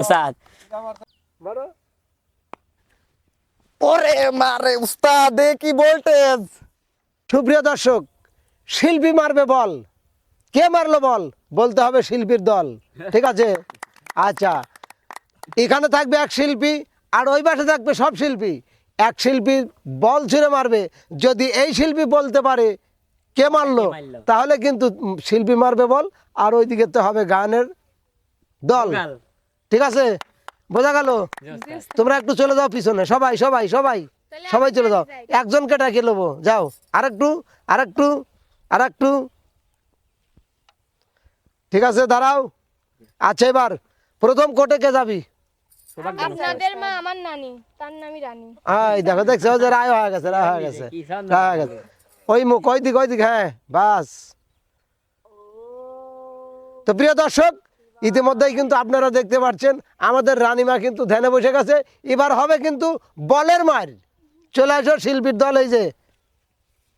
উস্তাদ ওরে মারে, উস্তাদ এ কি ভোল্টেজ সুপ্রিয় দর্শক, শিল্পী মারবে বল। কে মারলো বল? বলতে হবে শিল্পীর দল। ঠিক আছে? আচ্ছা। এখানে থাকবে এক শিল্পী, আর ওই পাশে থাকবে সব শিল্পী। এক শিল্পী বল ছুঁড়ে মারবে। যদি এই শিল্পী বলতে পারে কে মারলো? তাহলে কিন্তু শিল্পী মারবে বল আর ওইদিকে তো হবে গানের দল। ঠিক আছে? বোঝা গেল? তোমরা একটু চলে যাও পিছনে। সবাই সবাই সবাই সবাই চলে যাও। একজনকে ডাকে নেব। যাও। আরেকটু আরেকটু আরেকটু। ঠিক আছে দাঁড়াও। আচ্ছা এবার প্রথম কোর্টে কে যাবি? আপনাদের মা আমার নানি। তার নামই রানী। এই দেখো দেখছ যে রায় হয়ে গেছে রায় হয়ে গেছে। রায় হয়ে গেছে। ওই মুখ ওই দিক ওই দিক? হ্যাঁ বাস। তো প্রিয় দর্শক ইতিমধ্যেই কিন্তু আপনারা দেখতে পাচ্ছেন আমাদের রানীমা কিন্তু ধ্যানে বসে গেছে। এবার হবে কিন্তু বলের মার। চলে আসো শিল্পীর দল এই যে।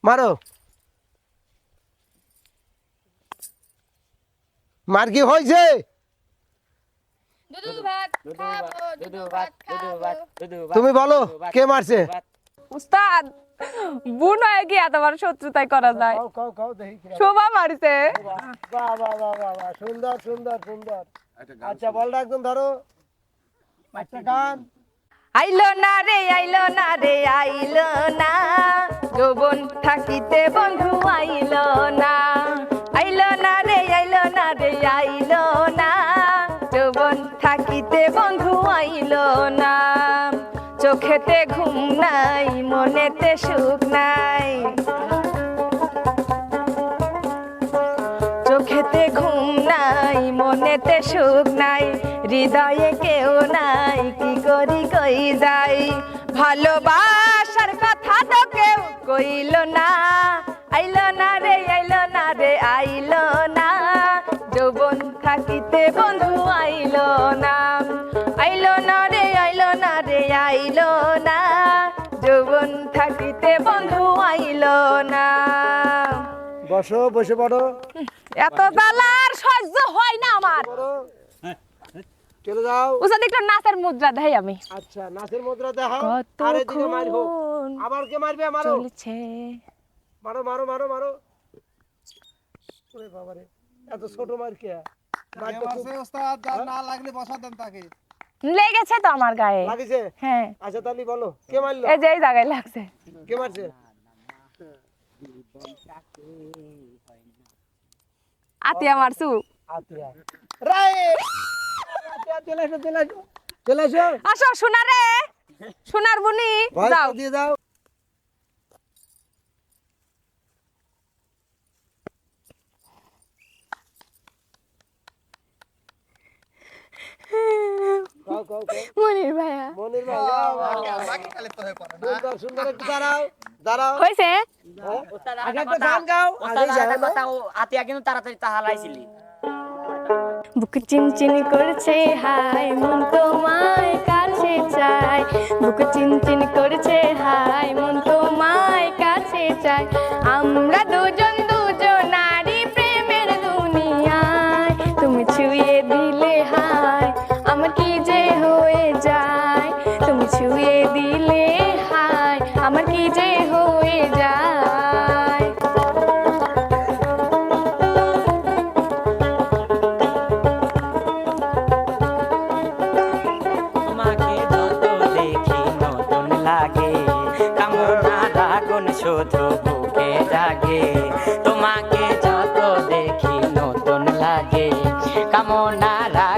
মারো। মার কি হয়েছে? দুধু ভাত খাব দুধু ভাত খাব। তুমি বলো কে মারছে? উস্তাদ! বুন হয়ে গিয়া তোমার শত্রুতাই করা যায়। দেখি কি শোভা মারিছে। বাহ, বাহ, বাহ, বাহ, বাহ, বাহ, সুন্দর সুন্দর সুন্দর। আচ্ছা বলটা একদম ধরো। একটা গান। আইলো না রে আইলো না রে আইলো না। যৌবন থাকিতে বন্ধু আইলো না। আইলো না রে আইলো না রে আইলো না। যৌবন থাকিতে বন্ধু আইলো না। চোখেতে ঘুম নাই, মনেতে সুখ নাই। চোখেতে ঘুম নাই, মনেতে সুখ নাই, হৃদয়ে কেউ নাই, কি করি কই যাই। ভালোবাসার কথা তো কেউ কইল না, আইলো না রে, আইল না রে, আইলো না। যৌবন থাকিতে বন্ধু আইল না আইল না রে আইলো না রে আইলো না। যৌবন থাকিতে বন্ধু আইলো না। বসো বসে পড়ো। এত বেলার সহ্য হয় না আমার। চলে যাও। উসাদ একটু নাচের মুদ্রা দেই আমি। আচ্ছা নাচের মুদ্রা দেখাও। আর এদিকে মারবো আবার কে মারবে? মারো। চলছে। মারো মারো মারো মারো। ওরে বাবারে এত ছোট মার কে? খুব না লাগলে বসা দেন তাকে। লেগেছে তো আমার গায়ে। লাগিছে? হ্যাঁ। আচ্ছা তাহলে বলো কে মারলো? এই যে এই জায়গায় লাগছে। কে মারছে? আতিয়া মারছু। আতিয়া। রাই আতিয়া চলে আসো চলে আসো আসো। আসো সোনারে। সোনার বুনি যাও। দিয়ে দাও। কাও কাও কাও। মনির ভাইয়া। মনির ভাই সুন্দর সুন্দর একটু দাঁড়াও দাঁড়াও। হয়েছে? আগে একটা গান গাও আগে আরেকটা কথা, আতিয়া কিন্তু তাড়াতাড়ি তাহা লাইছিলি বুক চিনচিন করছে হাই মন তোমায় কাছে চাই বুক চিনচিন করছে হাই মন তোমায় কাছে চাই আমরা দুজন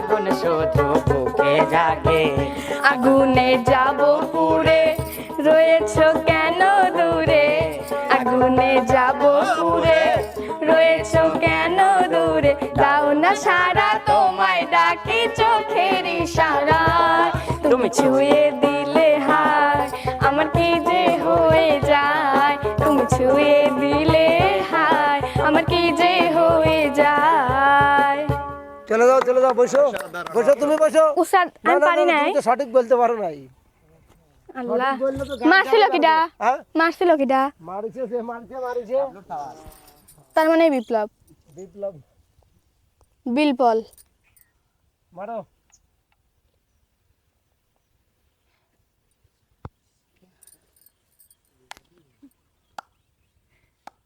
রাগুন শুধু বুকে জাগে। আগুনে যাব পুরে রয়েছো কেন দূরে? আগুনে যাব পুরে রয়েছো কেন দূরে? দাও না সারা তোমায় ডাকি চোখের ইশারায় তুমি ছুঁয়ে দিলে হায় আমার কি যে হয়ে যায়? তুমি ছুঁয়ে দিলে চলে যাও চলে যাও বসো। বসো তুমি বসো। উস্তাদ আমি পারি না, তুমি তো সঠিক বলতে পারো নাই। আল্লাহ। গান মারছিল কিডা? না। হ্যাঁ? মারছিল কিডা? মারিছে সে মারিছে মারিছে। তার মানে বিপ্লব। বিপ্লব। বিলপল। মারো।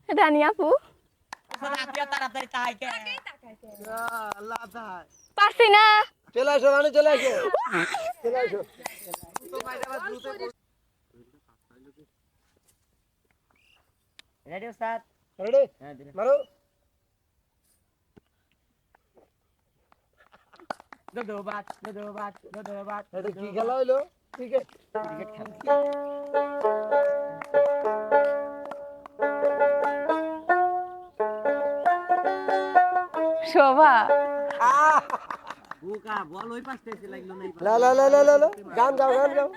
রানী আপু। তাড়াতাড়ি তাই পারছি না। চলে আসো রানী চলে আসো। চলে আসো। রেডি উস্তাদ রেডি হ্যাঁ মারো। দো দো বাত দো দো বাত দো দো বাত কি খেলা হইল? ক্রিকেট ক্রিকেট খেলা। শোভা বুকা বল ওই পাশে এসে লাগল না লা লা লা লা লা লা। গান গাও গান গাও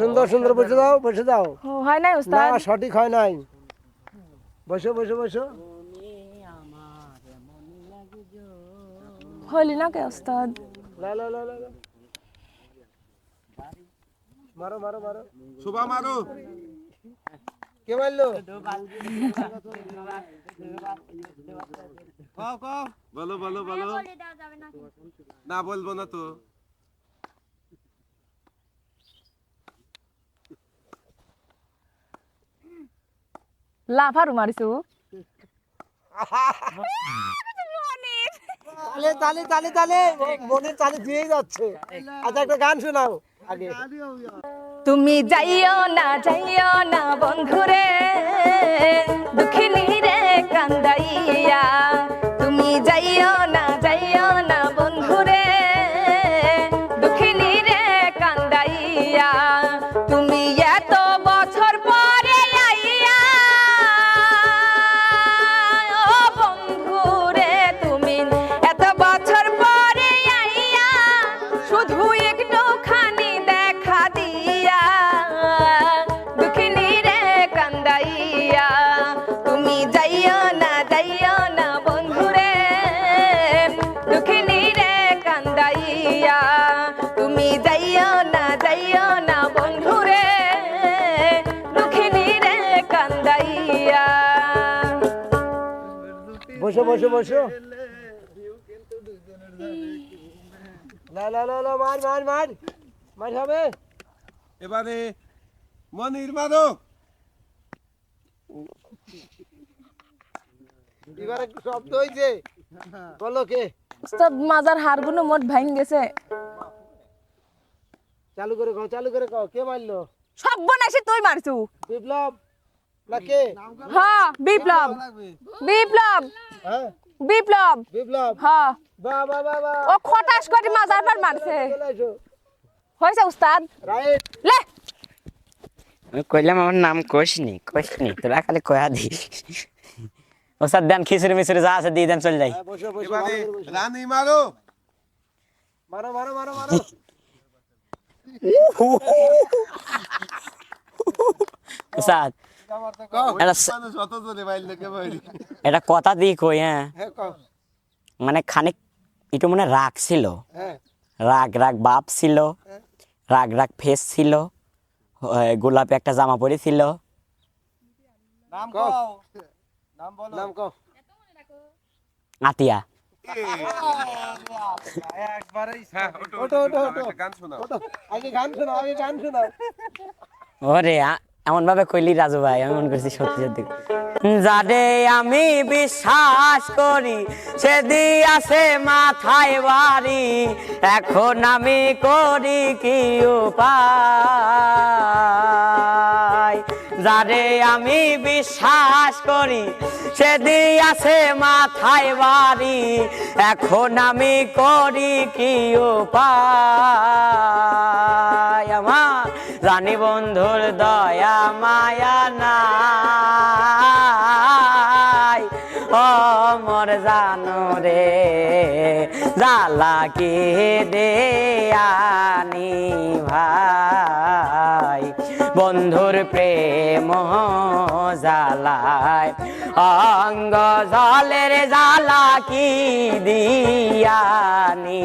সুন্দর সুন্দর বসে দাও বসে দাও। হয় নাই না সঠিক হয় নাই। বসো বসো বসো। হলি না কে উস্তাদ? লা লা লা লা। মারো মারো মারো। শোভা মারো। কে মারলো? কও বলো বলো বলো। না বলব না তো। লাফারু মারিছু। তালে তালে তালে তালে মনে তালে দিয়ে যাচ্ছে। আচ্ছা একটা গান শোনাও আগে। তুমি যাইও না যাইও না বন্ধুরে দুঃখিনী রে কান্দাইয়া। তুমি যাইও বসো বসো বসো। লা লা লা লা মার মার মার। মার হবে। এবারে মনির মারো এবারে শব্দ হইছে। বলো কে? উস্তাদ মাজার হাড়গুলো মোট ভাঙ গেছে। চালু করে কও চালু করে কও কে মারলো? সব বনাসি তুই মারছু। বিপ্লব। না কে হ্যাঁ বিপ্লব বিপ্লব হ্যাঁ বিপ্লব বিপ্লব হ্যাঁ বাহ বাহ বাহ বাহ ও খটাস করে মাজার পর মারছে হয়েছে উস্তাদ রাইট লে আমি কইলাম আমার নাম কইসনি কইসনি তোরা খালি কয়া দি ওস্তাদ দেন খিচুড়ি মিচুড়ি যা আছে দিয়ে দেন চল যাই হ্যাঁ। রানী মারো মারো মারো মারো মারো ওস্তাদ এটা এটা কথা দিয়ে কই হ্যাঁ। হ্যাঁ মানে খানিক একটু মনে রাগ ছিল। হ্যাঁ। রাগ রাগ বাপ ছিল। রাগ রাগ ফেস ছিল। গোলাপি একটা জামা পরেছিল নাম কও। কও। নাম বলো। নাম কও। আতিয়া। একবারেই হ্যাঁ ওটো ওঠো, ওটো ওঠো, ওটো ওঠো। একটা গান শোনাও। ওঠো। আগে গান শোনাও আগে গান শোনাও। ওরে এমন ভাবে কইলি, রাজু ভাই, আমি মনে করছি সত্যি সত্যি। যারে আমি বিশ্বাস করি সে দিয়াছে মাথায় বাড়ি, এখন আমি করি কি উপায়? যারে আমি বিশ্বাস করি সে দিয়াছে মাথায় বাড়ি, এখন আমি করি কি উপায়? আমার জানি বন্ধুর দয়া মায়া নাই। ও মোর জানো রে জালা কি দেয়ানি ভাই? বন্ধুর প্রেম জালায় অঙ্গ জলের জালা কি দিয়ানি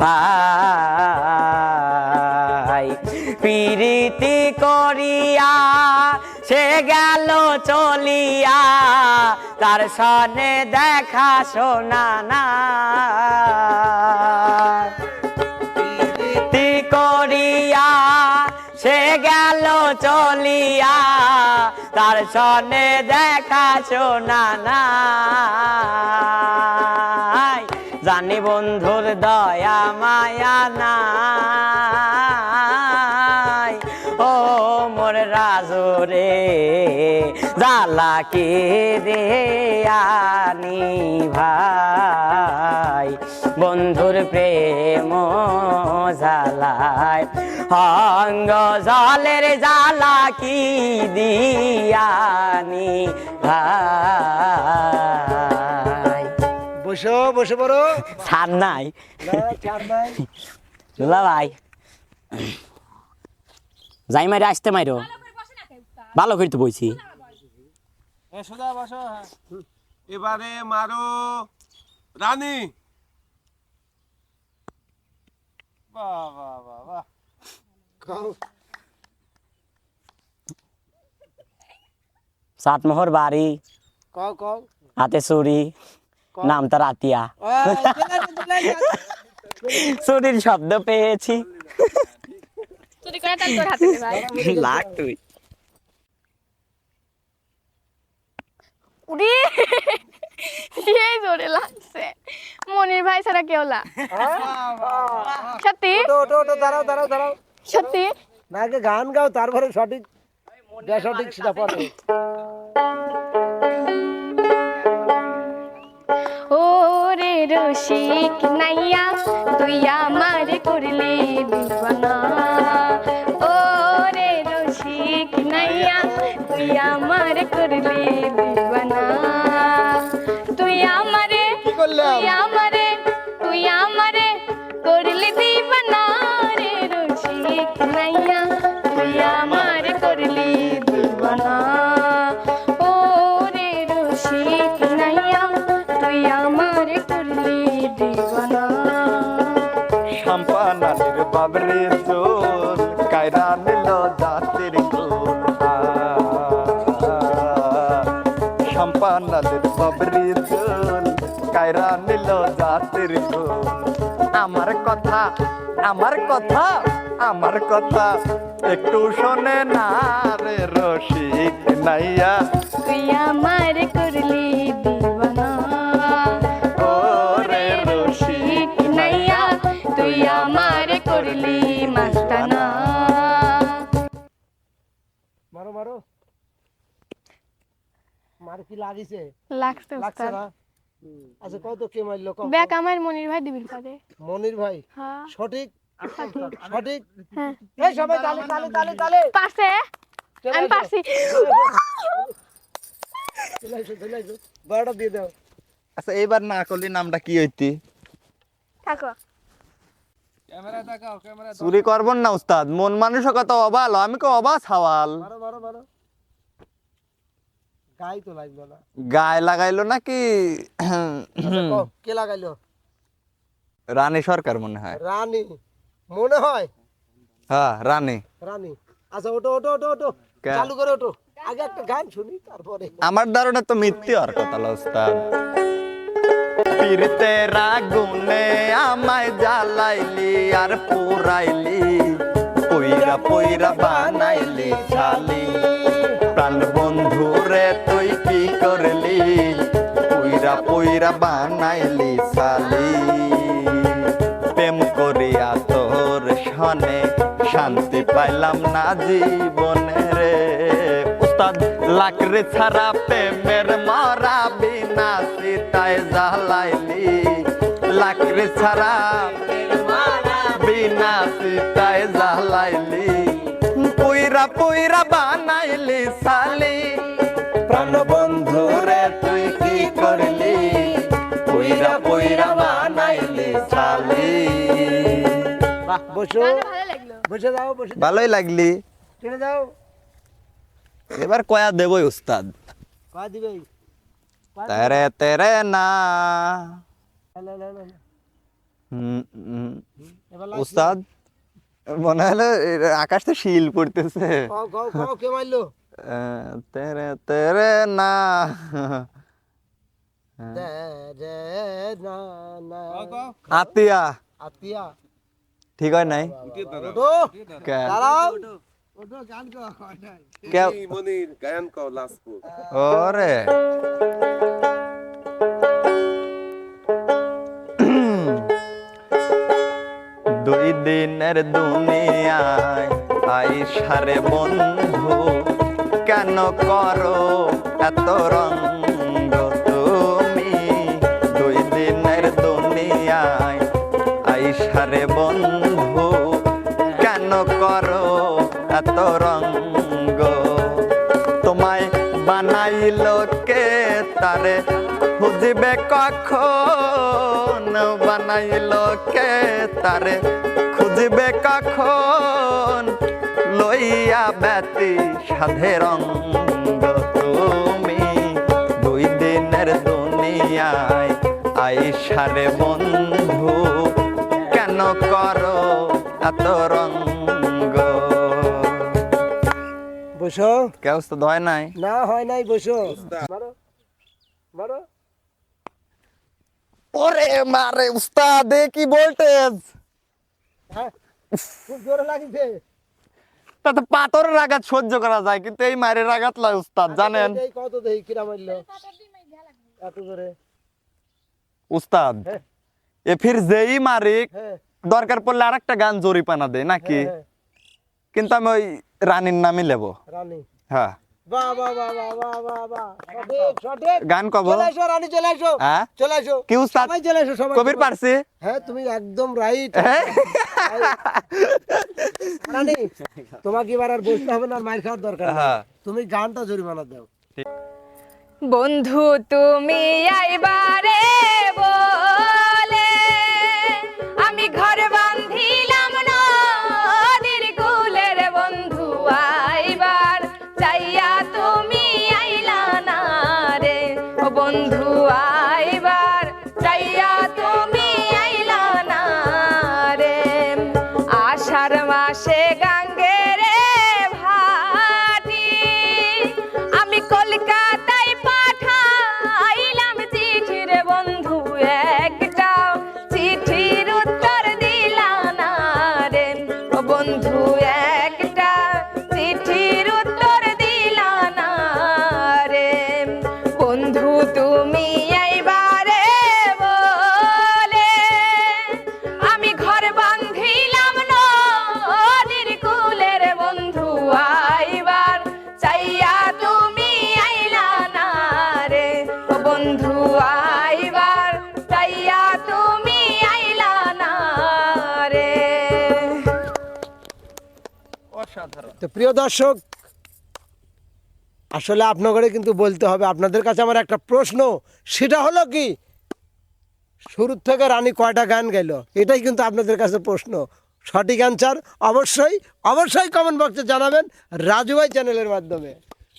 ভাই? প্রীতি করিয়া, সে গেল চলিয়া। তার সনে দেখা শোনা না। প্রীতি করিয়া, সে গেল চলিয়া। তার সনে দেখা শোনা না। জানি বন্ধুর দয়া মায়া জালা কে রে আনি ভাই। বন্ধুর প্রেম জালায় অঙ্গ জলের জালা কি দিয়ানি ভাই। বসো বসে পড়ো ছাড় নাই। না, ছাড় নাই। দুলা ভাই। যাই মাইরে আসতে মাইরো। ভালো করে তো বইছি। এবারে মারো। রানী। বাহ বাহ বাহ বাহ সাতমোহর বাড়ি হাতে চুরি নাম তার আতিয়া। চুরির শব্দ পেয়েছি। লাগ তুই। উড়ি। সেই জোরে লাগছে। মনির ভাই ছাড়া কেউ না। সত্যি? ওঠো ওঠো দাঁড়াও দাঁড়াও দাঁড়াও। সত্যি? না আগে গান গাও তারপরে সঠিক সঠিক সেটা পড়ো। ও রে রসিক নাইয়া তুই আমার করলি দিবানা। ও রে রসিক নাইয়া তুই আমার বাবরে চোর কায়রা নিল কায়রা নিল আমার কথা আমার কথা আমার কথা একটু শোনে না রে রসিক নাইয়া। তুই আমার কি লাগিছে? লাগছে লাগছে না? আচ্ছা কত কে মারলো ব্যাক আমার মনির ভাই দিবির পারে। মনির ভাই? হ্যাঁ। সঠিক? সঠিক? হ্যাঁ। এই সবাই তালে তালে তালে তালে। চলে আমি বড়টা দিয়ে দাও। আচ্ছা এবার না করলি নামটা কি হইতি? থাকো। ক্যামেরা দেখাও ক্যামেরা চুরি করবন না উস্তাদ। মন মানসিকতা অবাল আমি কো অবাস হাওয়াল? গাই তো লাগল না। গায়ে লাগাইলো নাকি? আচ্ছা, কে লাগাইলো? রানী সরকার মনে হয়। রানী মনে হয়? হ্যাঁ রানী। রানী। আচ্ছা ওটো ওটো ওটো ওটো চালু করে ওটো আগে একটা গান শুনি তারপরে। আমার ধারণা তো মিথ্যে আর কথা লো উস্তাদ পীরতে রাগুনে আমায় জ্বালাইলি আর পুরাইলি। পইরা পইরা বানাইলি ছালি প্রাণ বন্ধু রে, তুই কি করলি? পইরা পইরা বানাইলি সালি প্রেম করিয়া তোর সনে শান্তি পাইলাম না জীবনে রে। উস্তাদ, লাকড়ি ছাড়া প্রেমের মরা বিনা সীতায় জ্বালাইলি। লাকড়ি ছাড়া বিনা সীতায় জ্বালাইলি। পুইরা পুইরা বানাইলি সালি। প্রাণ বন্ধু রে তুই কি করলি? পুইরা পুইরা বানাইলি সালি। বাহ বসো। গানটা ভালো লাগল। বসে যাও বসে ভালোই লাগলি। টেনে যাও। এবার কয়া দেবই উস্তাদ। পা দিবে? তেরে তেরে না। উস্তাদ? মনে হলো আকাশ তো শিল পড়তেছে। কে মারলো? তেরে তেরে না। আতিয়া। আতিয়া। ঠিক হয় নাই? গান লাস্ট ওরে। দিনের দুনিয়ায় আইসারে বন্ধু কেন করো এত রঙ্গ তুমি? দুই দিনের দুনিয়ায় আইসারে বন্ধু কেন করো এত রঙ্গ তোমায় বানাইল কে তারে খুঁজবে কখন? বানাইল কে তারে খুঁজবে কখন? লইয়া ব্যতি সাধে রঙ্গ তুমি। দুই দিনের দুনিয়ায় আইসারে বন্ধু কেন করো এত রঙ্গ? বসো। কেউ তো হয় নাই? না হয় নাই বসো। মারো মারো। ওরে মারে উস্তাদ কি ভোল্টেজ খুব জোরে লাগিছে। তাতে পাথরের আঘাত সহ্য করা যায় কিন্তু এই মায়ের লয় উস্তাদ জানেন? এই কত দেই কিরা মারলো? এত জোরে। উস্তাদ হ্যাঁ। এ ফির যেই মারিক হ্যাঁ। দরকার পড়লে আর একটা গান জরিপানা দেয় নাকি? হ্যাঁ, কিন্তু আমি ওই রানীর নামই লেবো। রানী। হ্যাঁ। বাহ বাহ বাহ বাহ বাহ বাহ বাহ। সঠিক সঠিক গান কব। চলে আসো রানী চলে আসো হ্যাঁ। চলে আসো কি উস্তাদ? সবাই চলে আসো সবাই কবির পারছি? হ্যাঁ তুমি একদম রাইট হ্যাঁ? রানী তোমাকে এবার আর বসতে হবে না আর মার খাওয়ার দরকার। তুমি গানটা জরিমানা দাও। বন্ধু তুমি আইবারে বলে। প্রিয় দর্শক, আসলে আপনাকে কিন্তু বলতে হবে, আপনাদের কাছে আমার একটা প্রশ্ন, সেটা হলো কি শুরুর থেকে রানী কয়টা গান গেল এটাই কিন্তু আপনাদের কাছে প্রশ্ন। সঠিক অ্যান্সার অবশ্যই অবশ্যই কমেন্ট বক্সে জানাবেন, রাজু ভাই চ্যানেলের মাধ্যমে।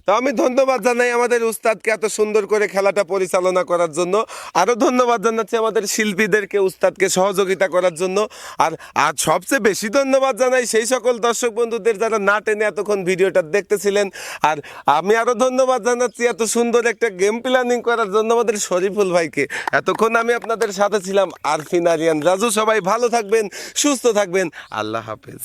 তো আমি ধন্যবাদ জানাই আমাদের উস্তাদকে এত সুন্দর করে খেলাটা পরিচালনা করার জন্য। আরও ধন্যবাদ জানাচ্ছি আমাদের শিল্পীদেরকে, উস্তাদকে সহযোগিতা করার জন্য। আর আর সবচেয়ে বেশি ধন্যবাদ জানাই সেই সকল দর্শক বন্ধুদের যারা না টেনে এতক্ষণ ভিডিওটা দেখতেছিলেন। আর আমি আরও ধন্যবাদ জানাচ্ছি এত সুন্দর একটা গেম প্ল্যানিং করার জন্য আমাদের শরীফুল ভাইকে। এতক্ষণ আমি আপনাদের সাথে ছিলাম আরফিন আরিয়ান। রাজু সবাই ভালো থাকবেন, সুস্থ থাকবেন। আল্লাহ হাফেজ।